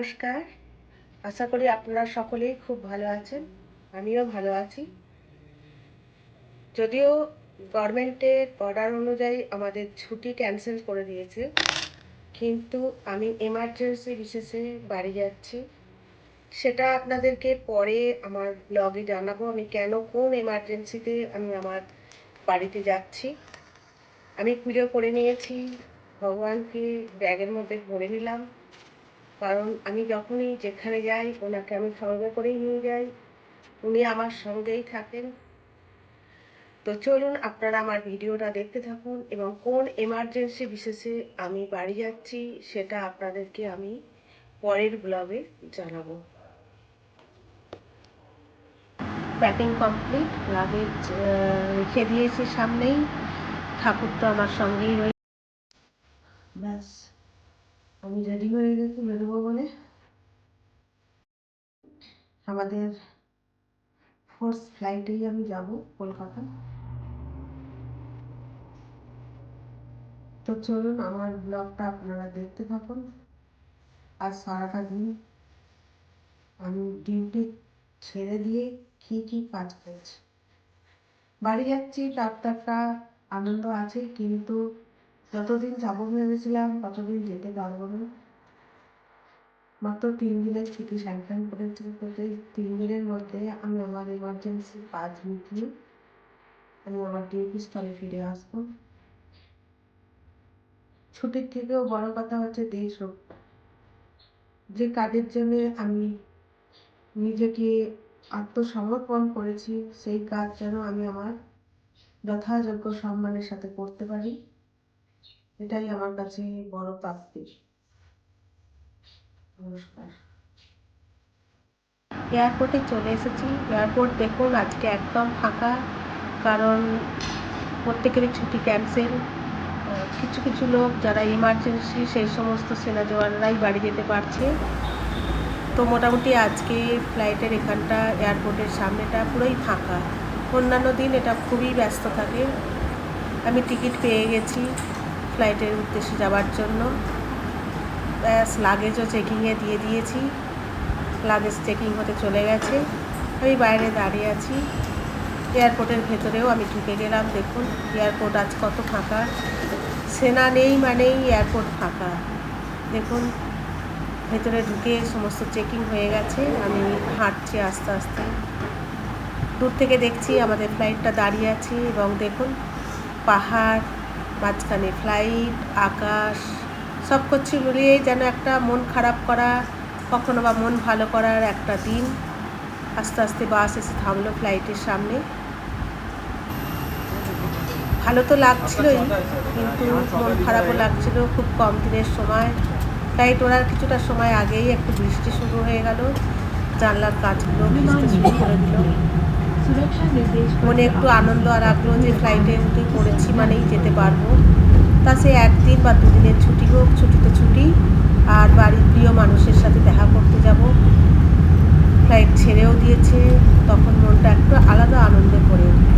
নমস্কার। আশা করি আপনারা সকলেই খুব ভালো আছেন। আমিও ভালো আছি। যদিও গভর্নমেন্টের অর্ডার অনুযায়ী আমাদের ছুটি ক্যান্সেল করে দিয়েছে, কিন্তু আমি এমার্জেন্সি বিশেষে বাড়ি যাচ্ছি। সেটা আপনাদেরকে পরে আমার ব্লগে জানাব, আমি কেন কোন এমার্জেন্সিতে আমি আমার বাড়িতে যাচ্ছি। আমি পুজো করে নিয়েছি, ভগবানকে ব্যাগের মধ্যে ভরে নিলাম। কারণ আমি যখনই যেখানে যাই, ওনাকে আমি সঙ্গে করেই নিয়ে যাই। উনি আমার সঙ্গেই থাকেন। তো চলুন আপনারা আমার ভিডিওটা দেখতে থাকুন এবং কোন এমার্জেন্সি বিশেষে আমি বাড়ি যাচ্ছি, সেটা আপনাদেরকে আমি পরের ব্লগে জানাব। প্যাকিং কমপ্লিট লাগেজ রেখে দিয়েছি সামনেই। ঠাকুর তো আমার সঙ্গেই রয়ে ব্যাস। আমি রেডি হয়ে গেছি, বেরোবো বলে। আমাদের ফোর্স ফ্লাইটেই আমি যাব কলকাতা। তো চলুন, আমার ব্লগটা আপনারা দেখতে থাকুন। আর সারাটা দিন আমি ডিউটি ছেড়ে দিয়ে কী কী কাজ করেছি। বাড়ি যাচ্ছি ডাক্তারটা আনন্দ আছে, কিন্তু যতদিন যাব ভেবেছিলাম, ততদিন যেতে পারব না। মাত্র তিন দিনের ছুটি স্যাংশন সেই তিন দিনের মধ্যে আমি আমার এমার্জেন্সি কাজ মিটিয়ে আমি আমার ডিউটি স্থলে ফিরে আসব। ছুটির থেকেও বড় কথা হচ্ছে দেশ যে কাজের জন্য আমি নিজেকে আত্মসমর্পণ করেছি, সেই কাজ যেন আমি আমার যথাযোগ্য সম্মানের সাথে করতে পারি। এটাই আমার কাছে বড় প্রাপ্তি নমস্কার। এয়ারপোর্টে চলে এসেছি। এয়ারপোর্ট দেখুন, আজকে একদম ফাঁকা, কারণ প্রত্যেকেরই ছুটি ক্যান্সেল কিছু কিছু লোক যারা ইমার্জেন্সি সেই সমস্ত সেনা জওয়ানরাই বাড়ি যেতে পারছে। তো মোটামুটি আজকে ফ্লাইটের এখানটা, এয়ারপোর্টের সামনেটা পুরোই ফাঁকা। অন্যান্য দিন এটা খুবই ব্যস্ত থাকে। আমি টিকিট পেয়ে গেছি। ফ্লাইটের উদ্দেশ্যে যাওয়ার জন্য। ব্যাস, লাগেজও চেকিংয়ে দিয়ে দিয়েছি। লাগেজ চেকিং হতে চলে গেছে। আমি বাইরে দাঁড়িয়ে আছি। এয়ারপোর্টের ভেতরেও আমি ঢুকে গেলাম, দেখুন। এয়ারপোর্ট আজ কত ফাঁকা। সেনা নেই মানেই এয়ারপোর্ট ফাঁকা। দেখুন, ভেতরে ঢুকে সমস্ত চেকিং হয়ে গেছে। আমি হাঁটছি আস্তে আস্তে। দূর থেকে দেখছি আমাদের ফ্লাইটটা দাঁড়িয়ে আছে এবং দেখুন, পাহাড় মাঝখানে ফ্লাইট আকাশ সব কিছু মিলিয়ে যেন একটা মন খারাপ করা, কখনো বা মন ভালো করার একটা দিন। আস্তে আস্তে বাস এসে থামলো ফ্লাইটের সামনে। ভালো তো লাগছিলই, কিন্তু মন খারাপও লাগছিল খুব কম দিনের সময়। ফ্লাইট ওড়ার কিছুটা সময় আগেই একটু বৃষ্টি শুরু হয়ে গেল। জানলার কাজগুলো শুরু করে দিল মনে একটু আনন্দ আর আগ্রহ যে ফ্লাইটে উঠে পড়েছি মানেই যেতে পারব। তা সে একদিন বা দুদিনের ছুটি হোক ছুটি তো ছুটি আর বাড়ির প্রিয় মানুষের সাথে দেখা করতে যাব। ফ্লাইট ছেড়েও দিয়েছে তখন মনটা একটু আলাদা আনন্দে ভরে উঠল।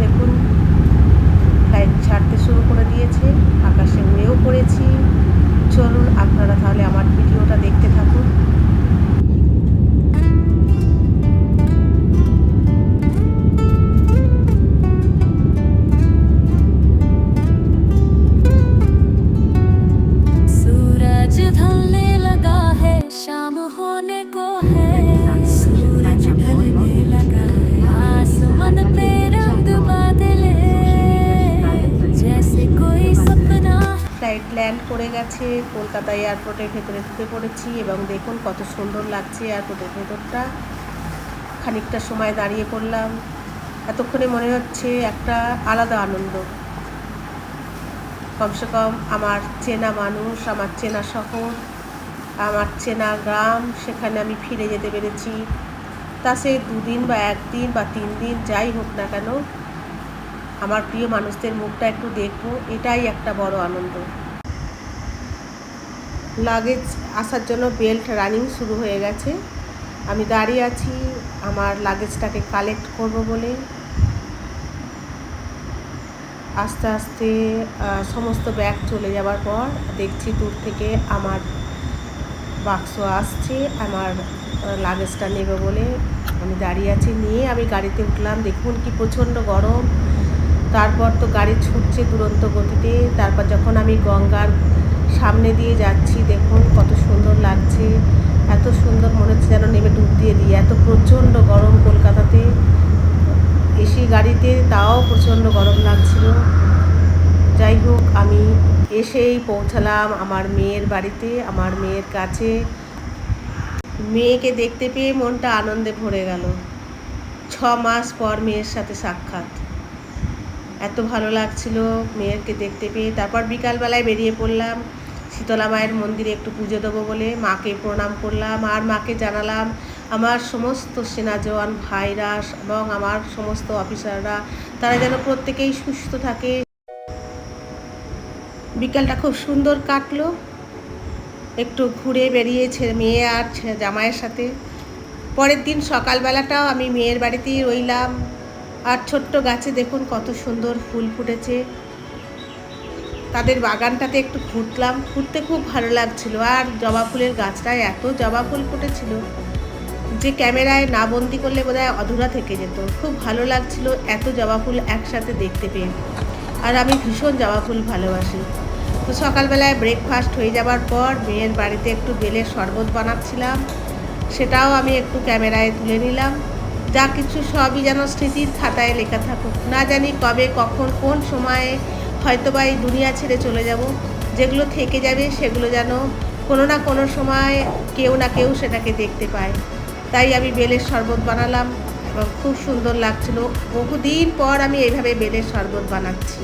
দেখুন ফ্লাইট ছাড়তে শুরু করে দিয়েছে। করে গেছে, কলকাতা এয়ারপোর্টের ভেতরে ঢুকে পড়েছি এবং দেখুন কত সুন্দর লাগছে এয়ারপোর্টের ভেতরটা। খানিকটা সময় দাঁড়িয়ে পড়লাম। এতক্ষণে মনে হচ্ছে একটা আলাদা আনন্দ। কমসে কম আমার চেনা মানুষ, আমার চেনা শহর, আমার চেনা গ্রাম, সেখানে আমি ফিরে যেতে পেরেছি। তা সে দুদিন বা একদিন বা তিন দিন যাই হোক না কেন, আমার প্রিয় মানুষদের মুখটা একটু দেখব, এটাই একটা বড় আনন্দ। লাগেজ আসার জন্য বেল্ট রানিং শুরু হয়ে গেছে। আমি দাঁড়িয়ে আছি, আমার লাগেজটাকে কালেক্ট করব বলে। আস্তে আস্তে সমস্ত ব্যাগ চলে যাওয়ার পর দেখছি দূর থেকে আমার বাক্স আসছে, আমার লাগেজটা নেবে বলে আমি দাঁড়িয়ে আছি। নিয়ে আমি গাড়িতে উঠলাম, দেখুন কি প্রচণ্ড গরম। তারপর তো গাড়ি ছুটছে দুরন্ত গতিতে, তারপর যখন আমি গঙ্গার সামনে দিয়ে যাচ্ছি, দেখুন কত সুন্দর লাগছে। এত সুন্দর মনে হচ্ছে যেন নেমে ডুব দিয়ে দিই। এত প্রচণ্ড গরম কলকাতাতে। এসি গাড়িতে তাও প্রচণ্ড গরম লাগছিল। যাই হোক, আমি এসেই পৌঁছালাম আমার মেয়ের বাড়িতে, আমার মেয়ের কাছে। মেয়েকে দেখতে পেয়ে মনটা আনন্দে ভরে গেল। ছ মাস পর মেয়ের সাথে সাক্ষাৎ। এত ভালো লাগছিল মেয়েরকে দেখতে পেয়ে। তারপর বিকালবেলায় বেরিয়ে পড়লাম। শীতলা মায়ের মন্দিরে একটু পুজো দেবো বলে মাকে প্রণাম করলাম, আর মাকে জানালাম, আমার সমস্ত সেনা জওয়ান ভাইরা এবং আমার সমস্ত অফিসাররা, তারা যেন প্রত্যেকেই সুস্থ থাকে। বিকালটা খুব সুন্দর কাটলো, একটু ঘুরে বেরিয়েছে মেয়ে আর জামাইয়ের সাথে। পরের দিন সকালবেলাটাও আমি মেয়ের বাড়িতেই রইলাম, আর ছোট্ট গাছে দেখুন কত সুন্দর ফুল ফুটেছে। তাদের বাগানটাতে একটু ঘুরলাম ঘুরতে খুব ভালো লাগছিল। আর জবা ফুলের গাছটায় এত জবা ফুল ফুটেছিল যে ক্যামেরায় না বন্দি করলে বোধহয় অধুরা থেকে যেত। খুব ভালো লাগছিল এত জবা ফুল একসাথে দেখতে পেয়ে। আর আমি ভীষণ জবা ফুল ভালোবাসি। তো সকালবেলায় ব্রেকফাস্ট হয়ে যাবার পর মেয়ের বাড়িতে একটু বেলের শরবত বানাচ্ছিলাম। সেটাও আমি একটু ক্যামেরায় তুলে নিলাম। যা কিছু সবই যেন স্মৃতির খাতায় লেখা থাকুক। না জানি কবে, কখন, কোন সময়ে হয়তোবা এই দুনিয়া ছেড়ে চলে যাব। যেগুলো থেকে যাবে সেগুলো যেন কোনো না কোনো সময় কেউ না কেউ সেটাকে দেখতে পায়। তাই আমি বেলের শরবত বানালাম এবং খুব সুন্দর লাগছিল। বহুদিন পর আমি এইভাবে বেলের শরবত বানাচ্ছি।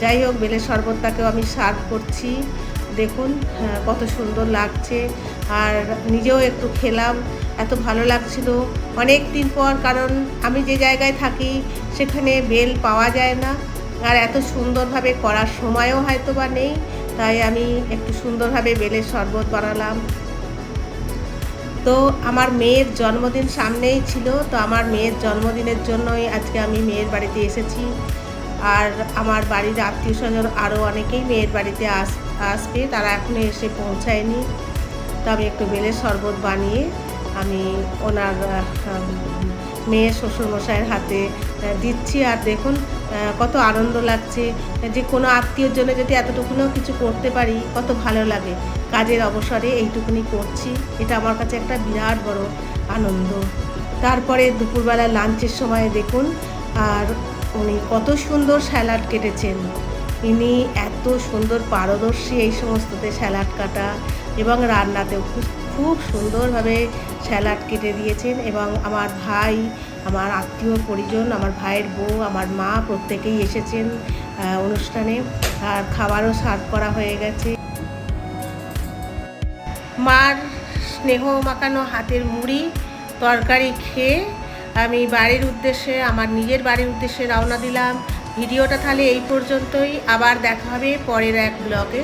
যাই হোক বেলের শরবতটাকেও আমি সার্ভ করছি। দেখুন হ্যাঁ, কত সুন্দর লাগছে। আর নিজেও একটু খেলাম। এত ভালো লাগছিল। অনেক দিন পর কারণ আমি যে জায়গায় থাকি সেখানে বেল পাওয়া যায় না। আর এত সুন্দরভাবে করার সময়ও হয়তো বা নেই, তাই আমি একটু সুন্দরভাবে বেলের শরবত বানালাম। তো আমার মেয়ের জন্মদিন সামনেই ছিল, তো আমার মেয়ের জন্মদিনের জন্যই আজকে আমি মেয়ের বাড়িতে এসেছি। আর আমার বাড়ির আত্মীয় স্বজন আরও অনেকেই মেয়ের বাড়িতে আস, আসবে, তারা এখনও এসে পৌঁছায়নি। তো আমি একটু বেলের শরবত বানিয়ে আমি ওনার মেয়ের শ্বশুরমশাইয়ের হাতে দিচ্ছি। আর দেখুন কত আনন্দ লাগছে যে কোনো আত্মীয়র জন্য যদি এতটুকুনও কিছু করতে পারি, কত ভালো লাগে। কাজের অবসরে এইটুকুনি করছি। এটা আমার কাছে একটা বিরাট বড় আনন্দ। তারপরে দুপুরবেলা লাঞ্চের সময় দেখুন, আর উনি কত সুন্দর স্যালাড কেটেছেন। ইনি এত সুন্দর পারদর্শী এই সমস্ততে স্যালাড কাটা। এবং রান্নাতেও খুব খুব সুন্দরভাবে স্যালাড কেটে দিয়েছেন এবং আমার ভাই, আমার আত্মীয় পরিজন, আমার ভাইয়ের বউ, আমার মা প্রত্যেকেই এসেছেন অনুষ্ঠানে। আর খাবারও সার্ভ করা হয়ে গেছে। মার স্নেহ মাখানো হাতের মুড়ি, তরকারি খেয়ে আমি বাড়ির উদ্দেশ্যে, আমার নিজের বাড়ির উদ্দেশ্যে রওনা দিলাম। ভিডিওটা তাহলে এই পর্যন্তই। আবার দেখা হবে পরের এক ব্লগে।